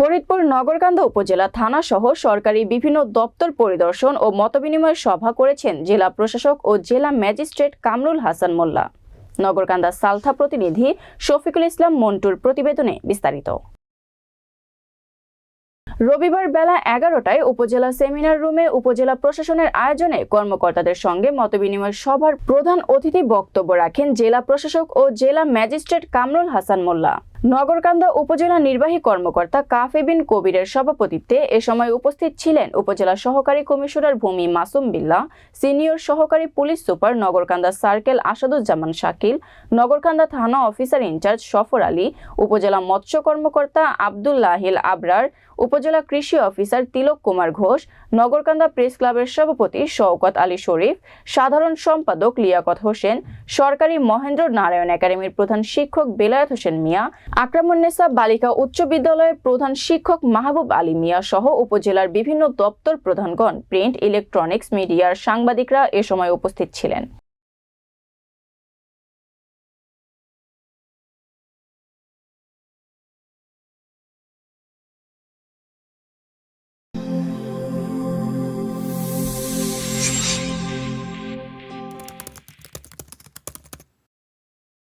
ফরিদপুর নগরকান্দা উপজেলা থানা সহ সরকারি বিভিন্ন দপ্তর পরিদর্শন ও মতবিনিময় সভা করেছেন জেলা প্রশাসক ও জেলা ম্যাজিস্ট্রেট কামরুল হাসান মোল্লা। নগরকান্দা সালথা প্রতিনিধি শফিকুল ইসলাম মন্টুর প্রতিবেদনে বিস্তারিত। রবিবার বেলা এগারোটায় উপজেলা সেমিনার রুমে উপজেলা প্রশাসনের আয়োজনে কর্মকর্তাদের সঙ্গে মতবিনিময় সভার প্রধান অতিথি বক্তব্য রাখেন জেলা প্রশাসক ও জেলা ম্যাজিস্ট্রেট কামরুল হাসান মোল্লা। নগরকান্দা উপজেলা নির্বাহী কর্মকর্তা কাফে বিন কবিরের সভাপতিত্বে এ সময় উপস্থিত ছিলেন উপজেলা সহকারী কমিশনার ভূমি মাসুম বিল্লা, সিনিয়র সহকারী police super Nagarkanda circle Asaduzzaman Shakil, Nagarkanda থানা অফিসার ইনচার্জ সফর আলী, উপজেলা মৎস্য কর্মকর্তা আবদুল্লাহিল আবরার, উপজেলা কৃষি অফিসার তিলক কুমার ঘোষ, নগরকান্দা প্রেস ক্লাবের সভাপতি শওকত আলী শরীফ, সাধারণ সম্পাদক লিয়াকত হোসেন, সরকারি মহেন্দ্র নারায়ণ একাডেমির প্রধান শিক্ষক বেলায়েত হোসেন মিয়া আকরামুন্নেসা বালিকা উচ্চ বিদ্যালয়ের প্রধান শিক্ষক মাহবুব আলী মিয়া সহ উপজেলার বিভিন্ন দপ্তর প্রধানগণ, প্রিন্ট, ইলেকট্রনিক্স, মিডিয়ার সাংবাদিকরা এ সময় উপস্থিত ছিলেন।